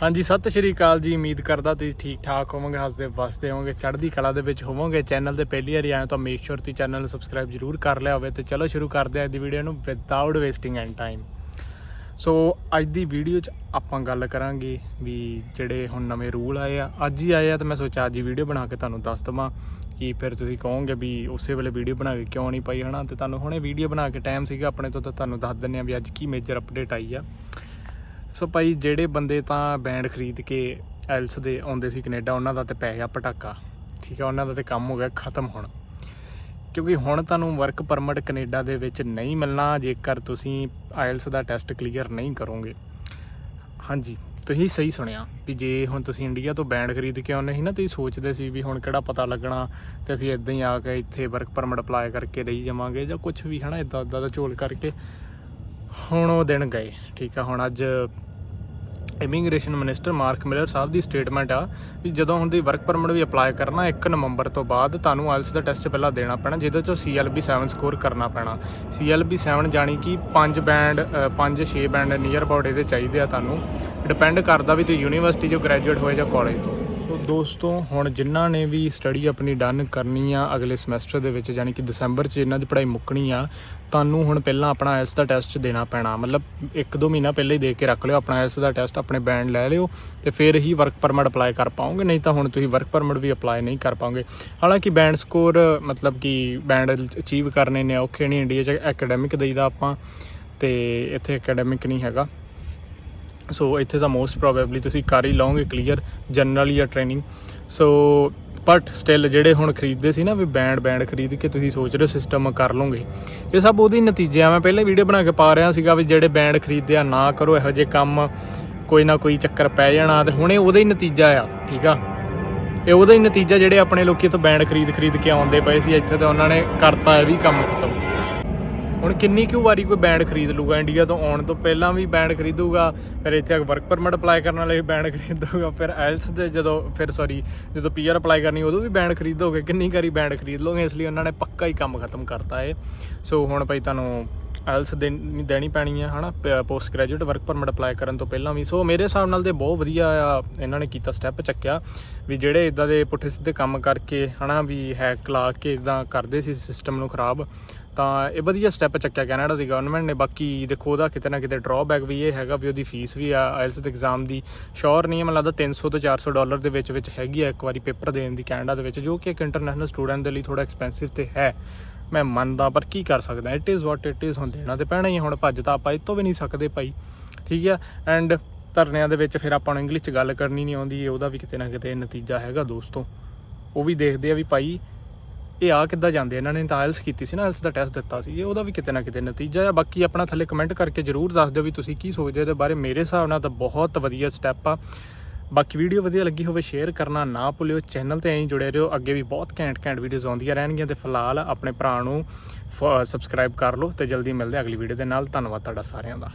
ਹਾਂਜੀ, ਸਤਿ ਸ਼੍ਰੀ ਅਕਾਲ ਜੀ। ਉਮੀਦ ਕਰਦਾ ਤੁਸੀਂ ਠੀਕ ਠਾਕ ਹੋਵੋਗੇ, ਹੱਸਦੇ ਵਸਦੇ ਹੋਵੋਗੇ, ਚੜ੍ਹਦੀ ਕਲਾ ਦੇ ਵਿੱਚ ਹੋਵੋਗੇ। ਚੈਨਲ ਤੇ ਪਹਿਲੀ ਵਾਰੀ ਆਏ ਹੋ ਤਾਂ ਮੇਕ ਸ਼ੋਰ ਤੁਸੀਂ ਚੈਨਲ ਨੂੰ ਸਬਸਕ੍ਰਾਈਬ ਜਰੂਰ ਕਰ ਲਿਆ ਹੋਵੇ ਤੇ ਚਲੋ ਸ਼ੁਰੂ ਕਰਦੇ ਹਾਂ ਅੱਜ ਦੀ ਵੀਡੀਓ ਨੂੰ without wasting and time so ਅੱਜ ਦੀ ਵੀਡੀਓ 'ਚ ਆਪਾਂ ਗੱਲ ਕਰਾਂਗੇ ਵੀ ਜਿਹੜੇ ਹੁਣ ਨਵੇਂ ਰੂਲ ਆਏ ਆ, ਅੱਜ ਹੀ ਆਏ ਆ ਤੇ ਮੈਂ ਸੋਚਿਆ ਅੱਜ ਹੀ ਵੀਡੀਓ ਬਣਾ ਕੇ ਤੁਹਾਨੂੰ ਦੱਸ ਦਵਾਂ ਕਿ ਫਿਰ ਤੁਸੀਂ ਕਹੋਗੇ ਵੀ ਉਸੇ ਵੇਲੇ ਵੀਡੀਓ ਬਣਾ ਕੇ ਕਿਉਂ ਨਹੀਂ ਪਾਈ, ਹਨਾ? ਤੇ ਤੁਹਾਨੂੰ ਹੁਣੇ ਵੀਡੀਓ ਬਣਾ ਕੇ ਟਾਈਮ ਸੀਗਾ, ਆਪਣੇ ਤੋਂ ਤਾਂ ਤੁਹਾਨੂੰ ਦੱਸ ਦਿੰਨੇ ਆ ਵੀ ਅੱਜ ਕੀ ਮੇਜਰ ਅਪਡੇਟ ਆਈ ਆ। ਸੋ ਭਾਈ ਜਿਹੜੇ ਬੰਦੇ ਤਾਂ ਬੈਂਡ ਖਰੀਦ ਕੇ ਐਲਸ ਦੇ ਆਉਂਦੇ ਸੀ ਕੈਨੇਡਾ, ਉਹਨਾਂ ਦਾ ਤੇ ਪੈ ਗਿਆ ਪਟਾਕਾ। ਠੀਕ ਆ, ਉਹਨਾਂ ਦਾ ਤੇ ਕੰਮ ਹੋ ਗਿਆ, ਖਤਮ ਹੁਣ। ਕਿਉਂਕਿ ਹੁਣ ਤੁਹਾਨੂੰ ਵਰਕ ਪਰਮਿਟ ਕੈਨੇਡਾ ਦੇ ਵਿੱਚ ਨਹੀਂ ਮਿਲਣਾ, ਜੇਕਰ ਤੁਸੀਂ ਆਇਲਸ ਦਾ ਟੈਸਟ ਕਲੀਅਰ ਨਹੀਂ ਕਰੋਗੇ। ਹਾਂਜੀ, ਤੁਸੀਂ ਸਹੀ ਸੁਣਿਆ ਵੀ ਜੇ ਹੁਣ ਤੁਸੀਂ ਇੰਡੀਆ ਤੋਂ ਬੈਂਡ ਖਰੀਦ ਕੇ ਆਉਂਦੇ ਸੀ ਨਾ, ਤੁਸੀਂ ਸੋਚਦੇ ਸੀ ਵੀ ਹੁਣ ਕਿਹੜਾ ਪਤਾ ਲੱਗਣਾ ਤੇ ਅਸੀਂ ਇਦਾਂ ਹੀ ਆ ਕੇ ਇੱਥੇ ਵਰਕ ਪਰਮਿਟ ਅਪਲਾਈ ਕਰਕੇ ਰਹੀ ਜਾਵਾਂਗੇ ਜਾਂ ਕੁਝ ਵੀ, ਹਨਾ ਇਦਾਂ ਇਦਾਂ ਦਾ ਝੋਲ ਕਰਕੇ। ਹੁਣ ਉਹ ਦਿਨ ਗਏ, ਠੀਕ ਆ, ਹੁਣ ਅੱਜ immigration minister Mark Miller Sahib ਦੀ ਸਟੇਟਮੈਂਟ ਆ ਵੀ ਜਦੋਂ ਹੁਣ ਦੀ ਵਰਕ ਪਰਮਿਟ ਵੀ ਅਪਲਾਈ ਕਰਨਾ 1 ਨਵੰਬਰ ਤੋਂ ਬਾਅਦ, ਤੁਹਾਨੂੰ ਆਇਲਸ ਦਾ ਟੈਸਟ ਪਹਿਲਾਂ ਦੇਣਾ ਪੈਣਾ, ਜਿਹਦੇ ਚੋਂ CLB 7 ਸਕੋਰ ਕਰਨਾ ਪੈਣਾ। CLB 7 ਜਾਣੀ ਕਿ 5 ਬੈਂਡ 5-6 ਬੈਂਡ ਨੀਅਰ ਅਬਾਊਟ ਇਹਦੇ ਚਾਹੀਦੇ ਆ ਤੁਹਾਨੂੰ। ਡਿਪੈਂਡ ਕਰਦਾ ਵੀ ਤੁਸੀਂ ਯੂਨੀਵਰਸਿਟੀ ਚੋਂ ਗ੍ਰੈਜੂਏਟ ਹੋਏ ਜਾਂ ਕਾਲਜ ਤੋਂ। ਦੋਸਤੋ, ਹੁਣ ਜਿਨ੍ਹਾਂ ਨੇ ਵੀ ਸਟੱਡੀ ਆਪਣੀ ਡਨ ਕਰਨੀ ਆ ਅਗਲੇ ਸਮੈਸਟਰ ਦੇ ਵਿੱਚ, ਯਾਨੀ ਕਿ ਦਸੰਬਰ 'ਚ ਇਹਨਾਂ ਦੀ ਪੜ੍ਹਾਈ ਮੁੱਕਣੀ ਆ, ਤੁਹਾਨੂੰ ਹੁਣ ਪਹਿਲਾਂ ਆਪਣਾ ਆਇਲਸ ਦਾ ਟੈਸਟ ਦੇਣਾ ਪੈਣਾ। ਮਤਲਬ 1-2 ਮਹੀਨਾ ਪਹਿਲਾਂ ਹੀ ਦੇ ਕੇ ਰੱਖ ਲਿਓ, ਆਪਣਾ ਆਇਲਸ ਦਾ ਟੈਸਟ ਆਪਣੇ ਬੈਂਡ ਲੈ ਲਿਓ ਤੇ ਫਿਰ ਹੀ ਵਰਕ ਪਰਮਿਟ ਅਪਲਾਈ ਕਰ ਪਾਓਗੇ। ਨਹੀਂ ਤਾਂ ਹੁਣ ਤੁਸੀਂ ਵਰਕ ਪਰਮਿਟ ਵੀ ਅਪਲਾਈ ਨਹੀਂ ਕਰ ਪਾਓਗੇ। ਹਾਲਾਂਕਿ ਬੈਂਡ ਸਕੋਰ ਮਤਲਬ ਕਿ ਬੈਂਡ ਅਚੀਵ ਕਰਨੇ ਨੇ ਔਖੇ ਨਹੀਂ ਇੰਡੀਆ 'ਚ ਐਕੈਡੈਮਿਕ ਦੇਈਦਾ ਆਪਾਂ ਤੇ ਇੱਥੇ ਐਕੈਡੈਮਿਕ ਨਹੀਂ ਹੈਗਾ। ਸੋ ਇੱਥੇ ਤਾਂ ਮੋਸਟ ਪ੍ਰੋਬੇਬਲੀ ਤੁਸੀਂ ਕਰ ਹੀ ਲਓਗੇ ਕਲੀਅਰ ਜਨਰਲ ਜਾਂ ਟ੍ਰੇਨਿੰਗ ਸੋ ਬਟ ਸਟਿਲ ਜਿਹੜੇ ਹੁਣ ਖਰੀਦਦੇ ਸੀ ਨਾ, ਵੀ ਬੈਂਡ ਬੈਂਡ ਖਰੀਦ ਕੇ ਤੁਸੀਂ ਸੋਚ ਰਹੇ ਹੋ ਸਿਸਟਮ ਕਰ ਲਓਗੇ, ਇਹ ਸਭ ਉਹਦੀ ਨਤੀਜੇ ਆ। ਮੈਂ ਪਹਿਲੇ ਵੀਡੀਓ ਬਣਾ ਕੇ ਪਾ ਰਿਹਾ ਸੀਗਾ ਵੀ ਜਿਹੜੇ ਬੈਂਡ ਖਰੀਦਦੇ ਆ, ਨਾ ਕਰੋ, ਇਹੋ ਜਿਹੇ ਕੰਮ ਕੋਈ ਨਾ ਕੋਈ ਚੱਕਰ ਪੈ ਜਾਣਾ। ਤੇ ਹੁਣੇ ਉਹਦਾ ਹੀ ਨਤੀਜਾ ਆ, ਠੀਕ ਆ? ਇਹ ਉਹਦਾ ਹੀ ਨਤੀਜਾ ਜਿਹੜੇ ਆਪਣੇ ਲੋਕੀ ਤੋਂ ਬੈਂਡ ਖਰੀਦ ਖਰੀਦ ਕੇ ਆਉਂਦੇ ਪਏ ਸੀ, ਇੱਥੇ ਤਾਂ ਉਹਨਾਂ ਨੇ ਕਰਤਾ ਇਹ ਵੀ ਕੰਮ ਖਤਮ। ਹੁਣ ਕਿੰਨੀ ਕੁ ਵਾਰੀ ਕੋਈ ਬੈਂਡ ਖਰੀਦ ਲੂਗਾ ਇੰਡੀਆ ਤੋਂ ਆਉਣ ਤੋਂ ਪਹਿਲਾਂ ਵੀ ਬੈਂਡ ਖਰੀਦੂਗਾ, ਫਿਰ ਇੱਥੇ ਵਰਕ ਪਰਮਿਟ ਅਪਲਾਈ ਕਰਨ ਵਾਲੇ ਵੀ ਬੈਂਡ ਖਰੀਦੂਗਾ, ਫਿਰ ਐਲਸ ਦੇ ਜਦੋਂ, ਫਿਰ ਸੌਰੀ ਜਦੋਂ ਪੀਆਰ ਅਪਲਾਈ ਕਰਨੀ, ਉਦੋਂ ਵੀ ਬੈਂਡ ਖਰੀਦੋਗੇ? ਕਿੰਨੀ ਵਾਰੀ ਬੈਂਡ ਖਰੀਦ ਲੋਗੇ ਇਸ ਲਈ ਉਹਨਾਂ ਨੇ ਪੱਕਾ ਹੀ ਕੰਮ ਖਤਮ ਕਰਤਾ ਏ ਸੋ ਹੁਣ ਭਾਈ ਤੁਹਾਨੂੰ ਐਲਸ ਦੇਣੀ ਪੈਣੀ ਆ, ਹਨਾ? Post graduate work permit apply ਕਰਨ ਤੋਂ ਪਹਿਲਾਂ ਵੀ। ਸੋ ਮੇਰੇ ਹਿਸਾਬ ਨਾਲ ਤੇ ਬਹੁਤ ਵਧੀਆ ਆ, ਇਹਨਾਂ ਨੇ ਕੀਤਾ ਸਟੈਪ ਚੱਕਿਆ, ਵੀ ਜਿਹੜੇ ਇਦਾਂ ਦੇ ਪੁੱਠੇ ਸਿੱਧੇ ਕੰਮ ਕਰਕੇ, ਹਨਾ, ਵੀ ਹੈਕ ਲਾ ਕੇ ਇਦਾਂ ਕਰਦੇ ਸੀ ਸਿਸਟਮ ਨੂੰ ਖਰਾਬ ਤਾਂ ਇਹ ਵਧੀਆ ਸਟੈਪ ਚੱਕਿਆ ਕੈਨੇਡਾ ਦੀ ਗਵਰਨਮੈਂਟ ਨੇ। ਬਾਕੀ ਦੇਖੋ, ਉਹਦਾ ਕਿਤੇ ਨਾ ਕਿਤੇ ਡਰਾਬੈਕ ਵੀ ਇਹ ਹੈਗਾ ਵੀ ਉਹਦੀ ਫੀਸ ਵੀ ਆ ਆਇਲਸ ਦੇ ਐਗਜ਼ਾਮ ਦੀ। ਸ਼ੋਰ ਨਹੀਂ ਹੈ, ਮੈਨੂੰ ਲੱਗਦਾ 300 ਤੋਂ 400 ਡਾਲਰ ਦੇ ਵਿੱਚ ਵਿੱਚ ਹੈਗੀ ਆ ਇੱਕ ਵਾਰੀ ਪੇਪਰ ਦੇਣ ਦੀ ਕੈਨੇਡਾ ਦੇ ਵਿੱਚ, ਜੋ ਕਿ ਇੱਕ ਇੰਟਰਨੈਸ਼ਨਲ ਸਟੂਡੈਂਟ ਦੇ ਲਈ ਥੋੜਾ ਐਕਸਪੈਂਸਿਵ ਤੇ ਹੈ। ਮੈਂ ਮੰਨਦਾ, ਪਰ ਕੀ ਕਰ ਸਕਦਾ? It is what it is ਹੁਣ ਦੇਣਾ ਤੇ ਪੈਣਾ ਹੀ ਹੁਣ ਭੱਜ ਤਾਂ ਆਪਾਂ ਇਹ ਵੀ ਨਹੀਂ ਸਕਦੇ ਭਾਈ। ਠੀਕ ਆ? ਐਂਡ ਧਰਨਿਆਂ ਦੇ ਵਿੱਚ ਫਿਰ ਆਪਾਂ ਨੂੰ ਇੰਗਲਿਸ਼ 'ਚ ਗੱਲ ਕਰਨੀ ਨਹੀਂ ਆਉਂਦੀ ਉਹਦਾ ਵੀ ਕਿਤੇ ਨਾ ਕਿਤੇ ਨਤੀਜਾ ਹੈਗਾ ਦੋਸਤੋ। ਉਹ ਵੀ ਦੇਖਦੇ ਆ ਵੀ ਭਾਈ ਇਹ ਆ ਕਿੱਦਾਂ ਜਾਂਦੇ ਇਹਨਾਂ ਨੇ ਤਾਂ ਆਇਲਸ ਕੀਤੀ ਸੀ ਨਾ ਆਇਲਸ ਦਾ ਟੈਸਟ ਦਿੱਤਾ ਸੀ। ਇਹ ਉਹਦਾ ਵੀ ਕਿਤੇ ਨਾ ਕਿਤੇ ਨਤੀਜਾ ਆ। ਬਾਕੀ ਆਪਣਾ ਥੱਲੇ ਕਮੈਂਟ ਕਰਕੇ ਜਰੂਰ ਦੱਸ ਦਿਓ ਵੀ ਤੁਸੀਂ ਕੀ ਸੋਚਦੇ ਹੋ ਇਹਦੇ ਬਾਰੇ। ਮੇਰੇ ਹਿਸਾਬ ਨਾਲ ਤਾਂ ਬਹੁਤ ਵਧੀਆ ਸਟੈਪ ਆ। ਬਾਕੀ ਵੀਡੀਓ ਵਧੀਆ ਲੱਗੀ ਹੋਵੇ ਸ਼ੇਅਰ ਕਰਨਾ ਨਾ ਭੁੱਲਿਓ। ਚੈਨਲ ਤੇ ਐਂ ਜੁੜੇ ਰਹੋ। ਅੱਗੇ ਵੀ ਬਹੁਤ ਘੈਂਟ ਘੈਂਟ ਵੀਡੀਓਜ਼ ਆਉਂਦੀਆਂ ਰਹਿਣਗੀਆਂ ਤੇ ਫਿਲਹਾਲ ਆਪਣੇ ਭਰਾ ਨੂੰ ਸਬਸਕ੍ਰਾਈਬ ਕਰ ਲਓ ਤੇ ਜਲਦੀ ਮਿਲਦੇ ਅਗਲੀ ਵੀਡੀਓ ਦੇ ਨਾਲ। ਧੰਨਵਾਦ ਤੁਹਾਡਾ ਸਾਰਿਆਂ ਦਾ।